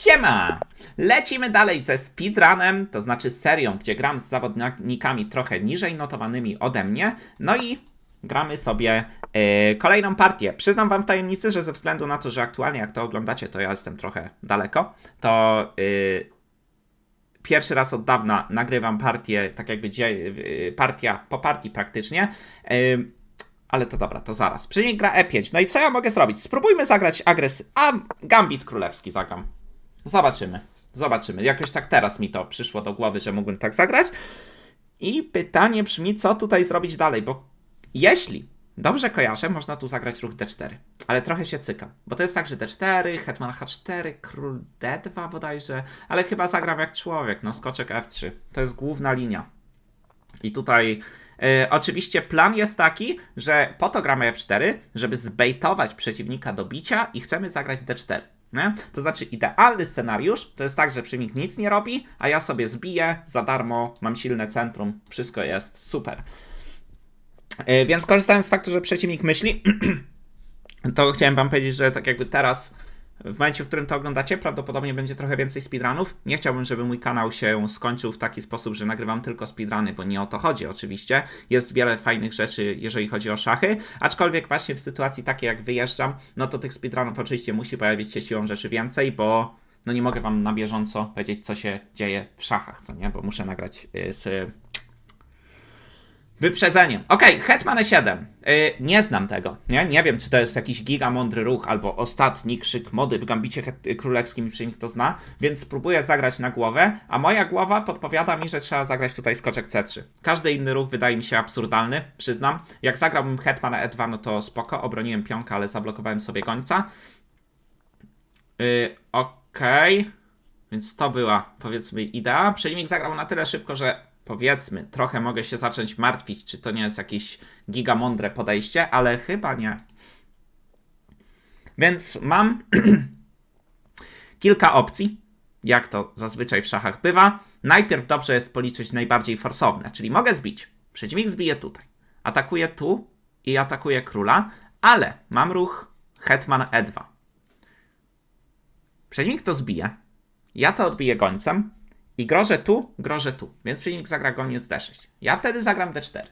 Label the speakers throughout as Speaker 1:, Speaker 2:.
Speaker 1: Siema! Lecimy dalej ze speedrunem, to znaczy serią, gdzie gram z zawodnikami trochę niżej notowanymi ode mnie. No i gramy sobie e, kolejną partię. Przyznam wam w tajemnicy, że ze względu na to, że aktualnie jak to oglądacie, to ja jestem trochę daleko, to e, pierwszy raz od dawna nagrywam partię, tak jakby e, partia po partii praktycznie. E, ale to dobra, to zaraz. Przeciwnik gra E5. No i co ja mogę zrobić? Spróbujmy zagrać agres... A, Gambit Królewski zagram. Zobaczymy. Zobaczymy. Jakoś tak teraz mi to przyszło do głowy, że mógłbym tak zagrać. I pytanie brzmi, co tutaj zrobić dalej, bo jeśli dobrze kojarzę, można tu zagrać ruch D4. Ale trochę się cyka, bo to jest tak, że D4, hetman H4, król D2 bodajże, ale chyba zagram jak człowiek, no skoczek F3. To jest główna linia. I tutaj e, oczywiście plan jest taki, że po to gramy F4, żeby zbejtować przeciwnika do bicia i chcemy zagrać D4. Nie? To znaczy idealny scenariusz to jest tak, że przeciwnik nic nie robi, a ja sobie zbiję za darmo, mam silne centrum, wszystko jest super. E, więc korzystając z faktu, że przeciwnik myśli, to chciałem wam powiedzieć, że tak jakby teraz, w momencie, w którym to oglądacie, prawdopodobnie będzie trochę więcej speedrunów. Nie chciałbym, żeby mój kanał się skończył w taki sposób, że nagrywam tylko speedruny, bo nie o to chodzi oczywiście. Jest wiele fajnych rzeczy, jeżeli chodzi o szachy, aczkolwiek właśnie w sytuacji takiej, jak wyjeżdżam, no to tych speedrunów oczywiście musi pojawić się siłą rzeczy więcej, bo no nie mogę wam na bieżąco powiedzieć, co się dzieje w szachach, co nie? Bo muszę nagrać y, z Wyprzedzeniem. Okej, okay, Hetman E7. Yy, nie znam tego. Nie? nie wiem, czy to jest jakiś gigamądry ruch albo ostatni krzyk mody w gambicie królewskim i przynajmniej kto zna, więc spróbuję zagrać na głowę, a moja głowa podpowiada mi, że trzeba zagrać tutaj skoczek C3. Każdy inny ruch wydaje mi się absurdalny, przyznam. Jak zagrałbym Hetman E2, no to spoko, obroniłem pionka, ale zablokowałem sobie końca. Yy, Okej. Okay. Więc to była, powiedzmy, idea. Przeciwnik zagrał na tyle szybko, że powiedzmy, trochę mogę się zacząć martwić, czy to nie jest jakieś gigamądre podejście, ale chyba nie. Więc mam kilka opcji, jak to zazwyczaj w szachach bywa. Najpierw dobrze jest policzyć najbardziej forsowne, czyli mogę zbić. Przeciwnik zbije tutaj. Atakuje tu i atakuje króla, ale mam ruch hetman e2. Przeciwnik to zbije. Ja to odbiję gońcem, i grożę tu, grożę tu. Więc przeciwnik zagra goniec D6. Ja wtedy zagram D4.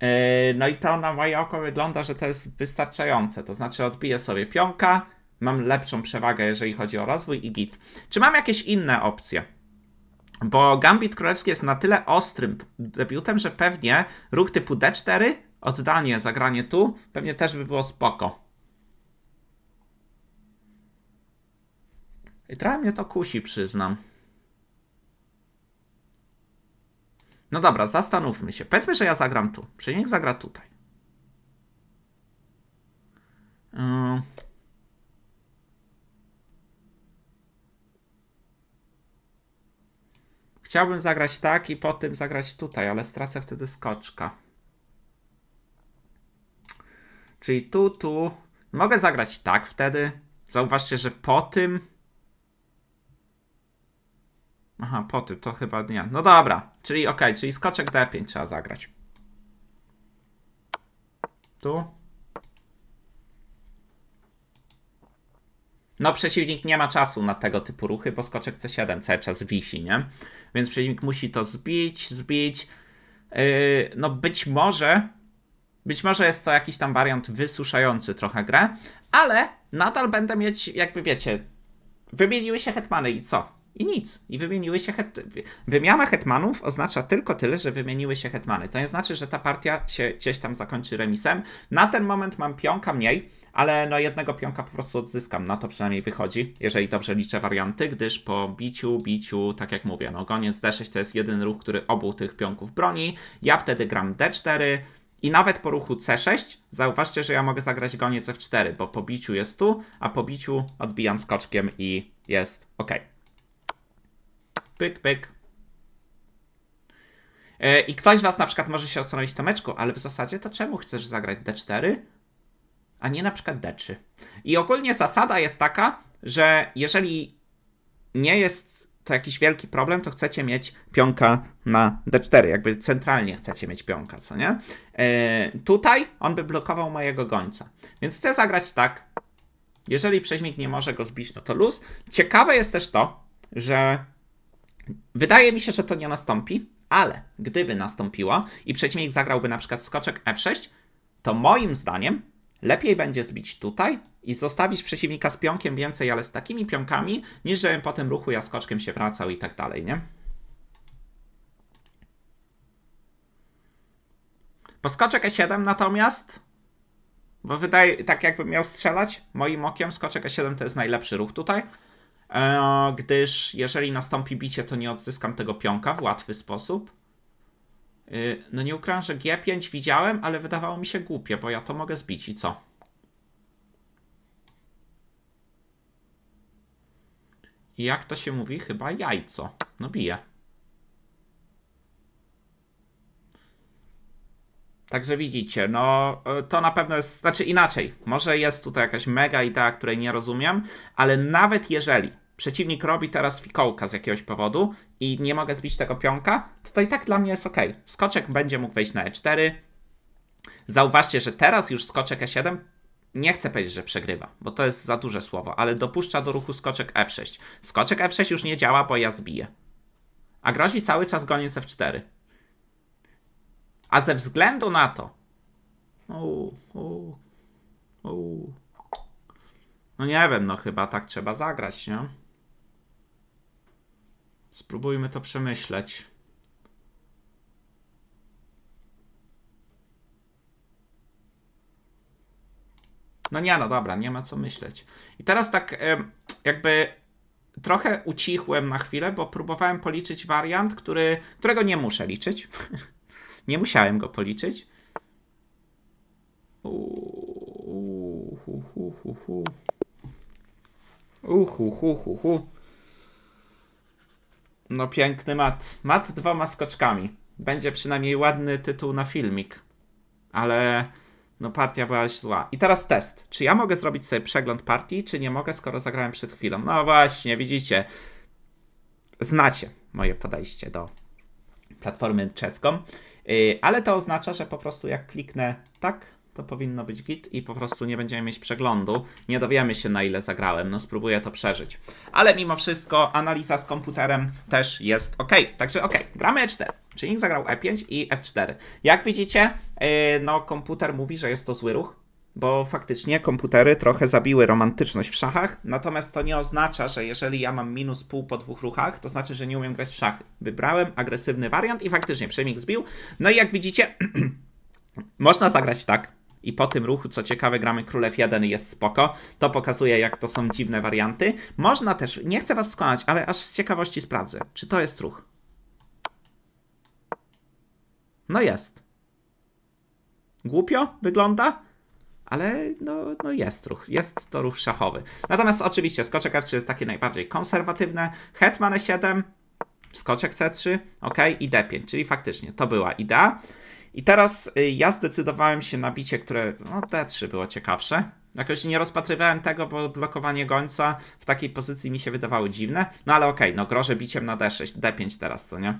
Speaker 1: Yy, no i to na moje oko wygląda, że to jest wystarczające. To znaczy odbiję sobie pionka, mam lepszą przewagę, jeżeli chodzi o rozwój i git. Czy mam jakieś inne opcje? Bo Gambit Królewski jest na tyle ostrym debiutem, że pewnie ruch typu D4, oddanie, zagranie tu, pewnie też by było spoko. I trochę mnie to kusi, przyznam. No dobra, zastanówmy się. Powiedzmy, że ja zagram tu. Przeciwnik zagra tutaj. Yy. Chciałbym zagrać tak i potem zagrać tutaj, ale stracę wtedy skoczka. Czyli tu, tu. Mogę zagrać tak wtedy. Zauważcie, że po tym Aha, poty, to chyba nie. No dobra, czyli ok, czyli skoczek D5 trzeba zagrać. Tu. No przeciwnik nie ma czasu na tego typu ruchy, bo skoczek C7 cały czas wisi, nie? Więc przeciwnik musi to zbić, zbić. Yy, no być może, być może jest to jakiś tam wariant wysuszający trochę grę, ale nadal będę mieć, jakby wiecie, wymieniły się hetmany i co? I nic. I wymieniły się het... Wymiana hetmanów oznacza tylko tyle, że wymieniły się hetmany. To nie znaczy, że ta partia się gdzieś tam zakończy remisem. Na ten moment mam pionka mniej, ale no jednego pionka po prostu odzyskam. Na to przynajmniej wychodzi, jeżeli dobrze liczę warianty, gdyż po biciu, biciu, tak jak mówię, no goniec D6 to jest jeden ruch, który obu tych pionków broni. Ja wtedy gram D4, i nawet po ruchu C6 zauważcie, że ja mogę zagrać goniec F4, bo po biciu jest tu, a po biciu odbijam skoczkiem i jest ok. Pyk, pyk. E, I ktoś z Was na przykład może się zastanowić, Tomeczku, ale w zasadzie to czemu chcesz zagrać D4, a nie na przykład D3? I ogólnie zasada jest taka, że jeżeli nie jest to jakiś wielki problem, to chcecie mieć pionka na D4, jakby centralnie chcecie mieć pionka, co nie? E, tutaj on by blokował mojego gońca. Więc chcę zagrać tak, Jeżeli przeciwnik nie może go zbić, no to luz. Ciekawe jest też to, że wydaje mi się, że to nie nastąpi, ale gdyby nastąpiło i przeciwnik zagrałby na przykład skoczek F6, to moim zdaniem lepiej będzie zbić tutaj i zostawić przeciwnika z pionkiem więcej, ale z takimi pionkami, niż żebym po tym ruchu ja skoczkiem się wracał i tak dalej, nie? Po skoczek E7 natomiast, bo wydaje, tak jakbym miał strzelać, moim okiem skoczek E7 to jest najlepszy ruch tutaj, gdyż jeżeli nastąpi bicie, to nie odzyskam tego pionka w łatwy sposób. Y, No nie ukrywam, że G5 widziałem, ale wydawało mi się głupie, bo ja to mogę zbić i co? Jak to się mówi? Chyba jajco. No bije. Także widzicie, no y, to na pewno jest, znaczy inaczej, może jest tutaj jakaś mega idea, której nie rozumiem, ale nawet jeżeli przeciwnik robi teraz fikołka z jakiegoś powodu i nie mogę zbić tego pionka, to to i tak dla mnie jest ok. Skoczek będzie mógł wejść na E4. Zauważcie, że teraz już skoczek E7 nie chcę powiedzieć, że przegrywa, bo to jest za duże słowo, ale dopuszcza do ruchu skoczek F6. Skoczek F6 już nie działa, bo ja zbiję. A grozi cały czas goniec F4. A ze względu na to. Uu, uu, uu. No nie wiem, no chyba tak trzeba zagrać, nie? Spróbujmy to przemyśleć. No nie, no dobra, nie ma co myśleć. I teraz tak jakby trochę ucichłem na chwilę, bo próbowałem policzyć wariant, który, którego nie muszę liczyć. nie musiałem go policzyć. Uhu, hu, hu, hu. No piękny mat. Mat dwoma skoczkami. Będzie przynajmniej ładny tytuł na filmik. Ale no partia była zła. I teraz test. Czy ja mogę zrobić sobie przegląd partii, czy nie mogę, skoro zagrałem przed chwilą? No właśnie, widzicie. Znacie moje podejście do platformy czeską. Yy, ale to oznacza, że po prostu jak kliknę tak, to powinno być git i po prostu nie będziemy mieć przeglądu. Nie dowiemy się na ile zagrałem, no spróbuję to przeżyć. Ale mimo wszystko analiza z komputerem też jest ok. Także ok, gramy E4. Czyli zagrał E5 i F4. Jak widzicie, yy, no komputer mówi, że jest to zły ruch. Bo faktycznie komputery trochę zabiły romantyczność w szachach, natomiast to nie oznacza, że jeżeli ja mam minus pół po dwóch ruchach, to znaczy, że nie umiem grać w szachy. Wybrałem agresywny wariant i faktycznie przemik zbił. No i jak widzicie, można zagrać tak. I po tym ruchu, co ciekawe, gramy królew 1 i jest spoko. To pokazuje, jak to są dziwne warianty. Można też, nie chcę was skłamać, ale aż z ciekawości sprawdzę, czy to jest ruch. No jest. Głupio wygląda, ale no, no jest ruch. Jest to ruch szachowy. Natomiast oczywiście skoczek F3 jest takie najbardziej konserwatywne. Hetman E7, skoczek C3, ok, i D5, czyli faktycznie to była idea. I teraz y, ja zdecydowałem się na bicie, które, no D3 było ciekawsze. Jakoś nie rozpatrywałem tego, bo blokowanie gońca w takiej pozycji mi się wydawało dziwne. No ale okej, no grożę biciem na D6, D5 teraz, co nie?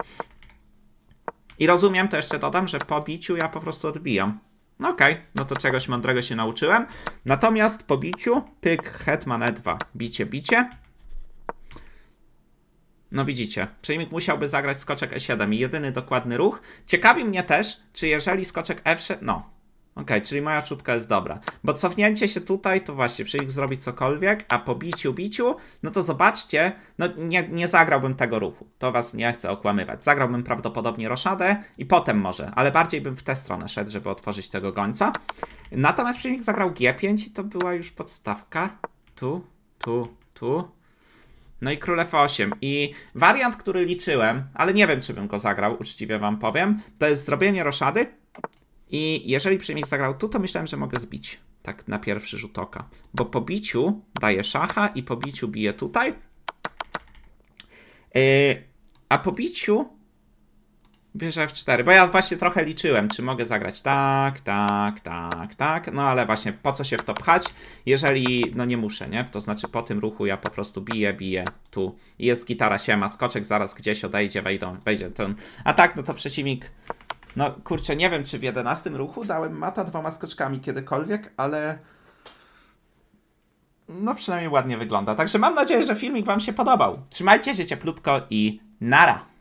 Speaker 1: I rozumiem, to jeszcze dodam, że po biciu ja po prostu odbijam. No okej, no to czegoś mądrego się nauczyłem. Natomiast po biciu, pyk, hetman E2, bicie, bicie. No widzicie, przeciwnik musiałby zagrać skoczek E7 i jedyny dokładny ruch. Ciekawi mnie też, czy jeżeli skoczek F6, no. Okej, czyli moja czutka jest dobra. Bo cofnięcie się tutaj, to właśnie przeciwnik zrobi cokolwiek, a po biciu, biciu, no to zobaczcie, no nie, nie zagrałbym tego ruchu. To was nie chcę okłamywać. Zagrałbym prawdopodobnie roszadę i potem może, ale bardziej bym w tę stronę szedł, żeby otworzyć tego gońca. Natomiast przeciwnik zagrał G5 i to była już podstawka. Tu, tu, tu. No i królew 8. I wariant, który liczyłem, ale nie wiem, czy bym go zagrał, uczciwie wam powiem, to jest zrobienie roszady. I jeżeli przeciwnik zagrał tu, to myślałem, że mogę zbić. Tak na pierwszy rzut oka. Bo po biciu daję szacha i po biciu biję tutaj. Yy, a po biciu bierze F4. Bo ja właśnie trochę liczyłem, czy mogę zagrać tak, tak, tak, tak. No ale właśnie po co się w to pchać, jeżeli no nie muszę, nie? To znaczy po tym ruchu ja po prostu biję, biję tu. I jest gitara siema, skoczek zaraz gdzieś odejdzie, wejdą, wejdzie ten. A tak, no to przeciwnik. No kurczę, nie wiem, czy w 11 ruchu dałem mata dwoma skoczkami kiedykolwiek, ale. no przynajmniej ładnie wygląda. Także mam nadzieję, że filmik wam się podobał. Trzymajcie się cieplutko i nara!